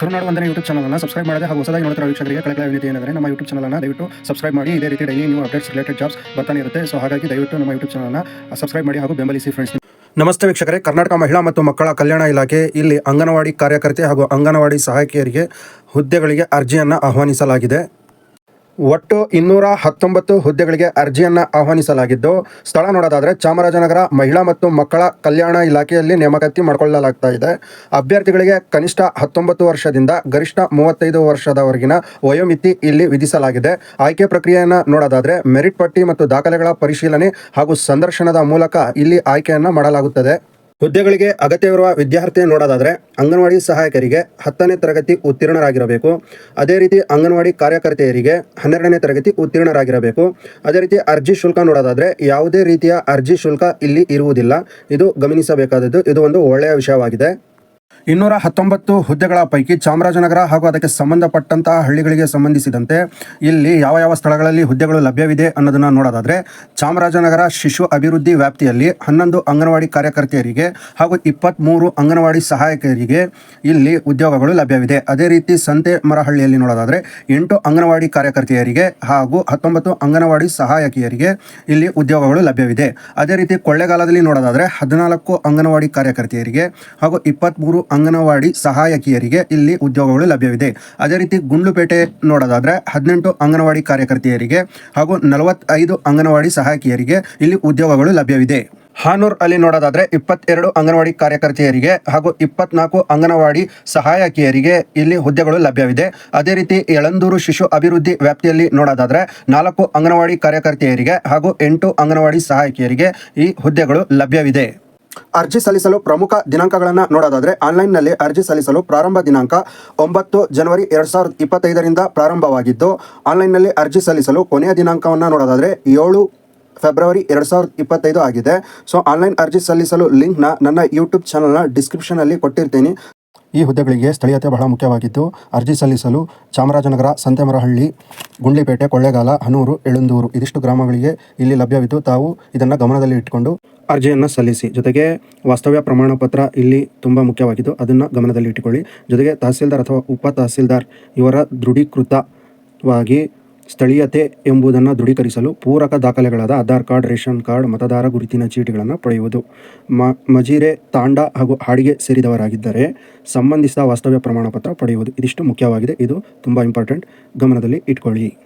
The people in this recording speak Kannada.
ಕರುನಾಡು ಒಂದನೇ ಯೂಟ್ಯೂಬ್ ಚಾನಲನ್ನು ಸಬ್ಸ್ಕ್ರೈಬ್ ಮಾಡದೆ ಹಾಗೂ ಹೊಸದಾಗಿ ನೋಡ್ತಿರೋ ವೀಕ್ಷಕರಿಗೆ ಕಳಕಳ ವಿನಂತಿ ಏನಂದ್ರೆ ನಮ್ಮ ಯೂಟ್ಯೂಬ್ ಚಾನಲನ್ನು ದಯವಿಟ್ಟು ಸಬ್ಸ್ಕ್ರೈಬ್ ಮಾಡಿ. ಇದೇ ರೀತಿ daily new updates related jobs ಬರ್ತಾನೆ ಇರುತ್ತೆ. ಸೊ ಹಾಗಾಗಿ ದಯವಿಟ್ಟು ನಮ್ಮ ಯೂಟ್ಯೂಬ್ ಚಾನಲನ್ನು ಸಬ್ಸ್ಕ್ರೈಬ್ ಮಾಡಿ ಹಾಗೂ ಬೆಂಬಲಿಸಿ ಫ್ರೆಂಡ್ಸ್ ನಮಸ್ತೆ ವೀಕ್ಷಕರೇ. ಕರ್ನಾಟಕ ಮಹಿಳಾ ಮತ್ತು ಮಕ್ಕಳ ಕಲ್ಯಾಣ ಇಲಾಖೆ ಇಲ್ಲಿ ಅಂಗನವಾಡಿ ಕಾರ್ಯಕರ್ತೆ ಹಾಗೂ ಅಂಗನವಾಡಿ ಸಹಾಯಕಿಯರಿಗೆ ಹುದ್ದೆಗಳಿಗೆ ಅರ್ಜಿಯನ್ನು ಆಹ್ವಾನಿಸಲಾಗಿದೆ. ಒಟ್ಟು ಇನ್ನೂರ ಹತ್ತೊಂಬತ್ತು ಹುದ್ದೆಗಳಿಗೆ ಅರ್ಜಿಯನ್ನು ಆಹ್ವಾನಿಸಲಾಗಿದ್ದು, ಸ್ಥಳ ನೋಡೋದಾದರೆ ಚಾಮರಾಜನಗರ ಮಹಿಳಾ ಮತ್ತು ಮಕ್ಕಳ ಕಲ್ಯಾಣ ಇಲಾಖೆಯಲ್ಲಿ ನೇಮಕಾತಿ ಮಾಡಿಕೊಳ್ಳಲಾಗ್ತಾ ಇದೆ. ಅಭ್ಯರ್ಥಿಗಳಿಗೆ ಕನಿಷ್ಠ ಹತ್ತೊಂಬತ್ತು ವರ್ಷದಿಂದ ಗರಿಷ್ಠ ಮೂವತ್ತೈದು ವರ್ಷದವರೆಗಿನ ವಯೋಮಿತಿ ಇಲ್ಲಿ ವಿಧಿಸಲಾಗಿದೆ. ಆಯ್ಕೆ ಪ್ರಕ್ರಿಯೆಯನ್ನು ನೋಡೋದಾದರೆ ಮೆರಿಟ್ ಪಟ್ಟಿ ಮತ್ತು ದಾಖಲೆಗಳ ಪರಿಶೀಲನೆ ಹಾಗೂ ಸಂದರ್ಶನದ ಮೂಲಕ ಇಲ್ಲಿ ಆಯ್ಕೆಯನ್ನು ಮಾಡಲಾಗುತ್ತದೆ. ಹುದ್ದೆಗಳಿಗೆ ಅಗತ್ಯವಿರುವ ವಿದ್ಯಾರ್ಥಿ ನೋಡೋದಾದರೆ ಅಂಗನವಾಡಿ ಸಹಾಯಕರಿಗೆ ಹತ್ತನೇ ತರಗತಿ ಉತ್ತೀರ್ಣರಾಗಿರಬೇಕು. ಅದೇ ರೀತಿ ಅಂಗನವಾಡಿ ಕಾರ್ಯಕರ್ತೆಯರಿಗೆ ಹನ್ನೆರಡನೇ ತರಗತಿ ಉತ್ತೀರ್ಣರಾಗಿರಬೇಕು. ಅದೇ ರೀತಿ ಅರ್ಜಿ ಶುಲ್ಕ ನೋಡೋದಾದರೆ ಯಾವುದೇ ರೀತಿಯ ಅರ್ಜಿ ಶುಲ್ಕ ಇಲ್ಲಿ ಇರುವುದಿಲ್ಲ. ಇದು ಗಮನಿಸಬೇಕಾದದ್ದು. ಇದು ಒಂದು ಒಳ್ಳೆಯ ವಿಷಯವಾಗಿದೆ. ಇನ್ನೂರ ಹತ್ತೊಂಬತ್ತು ಹುದ್ದೆಗಳ ಪೈಕಿ ಚಾಮರಾಜನಗರ ಹಾಗೂ ಅದಕ್ಕೆ ಸಂಬಂಧಪಟ್ಟಂತಹ ಹಳ್ಳಿಗಳಿಗೆ ಸಂಬಂಧಿಸಿದಂತೆ ಇಲ್ಲಿ ಯಾವ ಯಾವ ಸ್ಥಳಗಳಲ್ಲಿ ಹುದ್ದೆಗಳು ಲಭ್ಯವಿದೆ ಅನ್ನೋದನ್ನು ನೋಡೋದಾದರೆ ಚಾಮರಾಜನಗರ ಶಿಶು ಅಭಿವೃದ್ಧಿ ವ್ಯಾಪ್ತಿಯಲ್ಲಿ ಹನ್ನೊಂದು ಅಂಗನವಾಡಿ ಕಾರ್ಯಕರ್ತೆಯರಿಗೆ ಹಾಗೂ ಇಪ್ಪತ್ತ್ಮೂರು ಅಂಗನವಾಡಿ ಸಹಾಯಕರಿಗೆ ಇಲ್ಲಿ ಉದ್ಯೋಗಗಳು ಲಭ್ಯವಿದೆ. ಅದೇ ರೀತಿ ಸಂತೆ ಮರಹಳ್ಳಿಯಲ್ಲಿ ನೋಡೋದಾದರೆ ಎಂಟು ಅಂಗನವಾಡಿ ಕಾರ್ಯಕರ್ತೆಯರಿಗೆ ಹಾಗೂ ಹತ್ತೊಂಬತ್ತು ಅಂಗನವಾಡಿ ಸಹಾಯಕಿಯರಿಗೆ ಇಲ್ಲಿ ಉದ್ಯೋಗಗಳು ಲಭ್ಯವಿದೆ. ಅದೇ ರೀತಿ ಕೊಳ್ಳೆಗಾಲದಲ್ಲಿ ನೋಡೋದಾದರೆ ಹದಿನಾಲ್ಕು ಅಂಗನವಾಡಿ ಕಾರ್ಯಕರ್ತೆಯರಿಗೆ ಹಾಗೂ ಇಪ್ಪತ್ತ್ಮೂರು ಅಂಗನವಾಡಿ ಸಹಾಯಕಿಯರಿಗೆ ಇಲ್ಲಿ ಉದ್ಯೋಗಗಳು ಲಭ್ಯವಿದೆ. ಅದೇ ರೀತಿ ಗುಂಡ್ಲುಪೇಟೆ ನೋಡೋದಾದರೆ ಹದಿನೆಂಟು ಅಂಗನವಾಡಿ ಕಾರ್ಯಕರ್ತೆಯರಿಗೆ ಹಾಗೂ ನಲವತ್ತೈದು ಅಂಗನವಾಡಿ ಸಹಾಯಕಿಯರಿಗೆ ಇಲ್ಲಿ ಉದ್ಯೋಗಗಳು ಲಭ್ಯವಿದೆ. ಹಾನೂರ್ ಅಲ್ಲಿ ನೋಡೋದಾದ್ರೆ ಇಪ್ಪತ್ತೆರಡು ಅಂಗನವಾಡಿ ಕಾರ್ಯಕರ್ತೆಯರಿಗೆ ಹಾಗೂ ಇಪ್ಪತ್ನಾಲ್ಕು ಅಂಗನವಾಡಿ ಸಹಾಯಕಿಯರಿಗೆ ಇಲ್ಲಿ ಹುದ್ದೆಗಳು ಲಭ್ಯವಿದೆ. ಅದೇ ರೀತಿ ಯಳಂದೂರು ಶಿಶು ಅಭಿವೃದ್ಧಿ ವ್ಯಾಪ್ತಿಯಲ್ಲಿ ನೋಡೋದಾದ್ರೆ ನಾಲ್ಕು ಅಂಗನವಾಡಿ ಕಾರ್ಯಕರ್ತೆಯರಿಗೆ ಹಾಗೂ ಎಂಟು ಅಂಗನವಾಡಿ ಸಹಾಯಕಿಯರಿಗೆ ಈ ಹುದ್ದೆಗಳು ಲಭ್ಯವಿದೆ. ಅರ್ಜಿ ಸಲ್ಲಿಸಲು ಪ್ರಮುಖ ದಿನಾಂಕಗಳನ್ನು ನೋಡೋದಾದರೆ ಆನ್ಲೈನ್ನಲ್ಲಿ ಅರ್ಜಿ ಸಲ್ಲಿಸಲು ಪ್ರಾರಂಭ ದಿನಾಂಕ ಒಂಬತ್ತು ಜನವರಿ ಎರಡು ಸಾವಿರದ ಇಪ್ಪತ್ತೈದರಿಂದ ಪ್ರಾರಂಭವಾಗಿದ್ದು, ಆನ್ಲೈನ್ನಲ್ಲಿ ಅರ್ಜಿ ಸಲ್ಲಿಸಲು ಕೊನೆಯ ದಿನಾಂಕವನ್ನು ನೋಡೋದಾದರೆ ಏಳು ಫೆಬ್ರವರಿ ಎರಡು ಸಾವಿರದ ಇಪ್ಪತ್ತೈದು ಆಗಿದೆ. ಸೊ, ಆನ್ಲೈನ್ ಅರ್ಜಿ ಸಲ್ಲಿಸಲು ಲಿಂಕ್ನ ನನ್ನ ಯೂಟ್ಯೂಬ್ ಚಾನಲ್ನ ಡಿಸ್ಕ್ರಿಪ್ಷನಲ್ಲಿ ಕೊಟ್ಟಿರ್ತೀನಿ. ಈ ಹುದ್ದೆಗಳಿಗೆ ಸ್ಥಳೀಯತೆ ಬಹಳ ಮುಖ್ಯವಾಗಿದ್ದು, ಅರ್ಜಿ ಸಲ್ಲಿಸಲು ಚಾಮರಾಜನಗರ, ಸಂತೆಮರಹಳ್ಳಿ, ಗುಂಡ್ಲಿಪೇಟೆ, ಕೊಳ್ಳೇಗಾಲ, ಹನೂರು ಎಳುಂದೂರು ಇದಿಷ್ಟು ಗ್ರಾಮಗಳಿಗೆ ಇಲ್ಲಿ ಲಭ್ಯವಿದ್ದು ತಾವು ಇದನ್ನು ಗಮನದಲ್ಲಿ ಇಟ್ಟುಕೊಂಡು ಅರ್ಜಿಯನ್ನು ಸಲ್ಲಿಸಿ. ಜೊತೆಗೆ ವಾಸ್ತವ್ಯ ಪ್ರಮಾಣ ಪತ್ರ ಇಲ್ಲಿ ತುಂಬ ಮುಖ್ಯವಾಗಿದ್ದು, ಅದನ್ನು ಗಮನದಲ್ಲಿ ಇಟ್ಟುಕೊಳ್ಳಿ. ಜೊತೆಗೆ ತಹಸೀಲ್ದಾರ್ ಅಥವಾ ಉಪ ತಹಸೀಲ್ದಾರ್ ಇವರ ದೃಢೀಕೃತವಾಗಿ ಸ್ಥಳೀಯತೆ ಎಂಬುದನ್ನು ದೃಢೀಕರಿಸಲು ಪೂರಕ ದಾಖಲೆಗಳಾದ ಆಧಾರ್ ಕಾರ್ಡ್, ರೇಷನ್ ಕಾರ್ಡ್, ಮತದಾರ ಗುರುತಿನ ಚೀಟಿಗಳನ್ನು ಪಡೆಯುವುದು. ಮ, ಮಜೀರೆ ತಾಂಡ ಹಾಗೂ ಹಾಡಿಗೆ ಸೇರಿದವರಾಗಿದ್ದರೆ ಸಂಬಂಧಿಸಿದ ವಾಸ್ತವ್ಯ ಪ್ರಮಾಣ ಪತ್ರ ಪಡೆಯುವುದು ಇದಿಷ್ಟು ಮುಖ್ಯವಾಗಿದೆ. ಇದು ತುಂಬ ಇಂಪಾರ್ಟೆಂಟ್. ಗಮನದಲ್ಲಿ ಇಟ್ಕೊಳ್ಳಿ.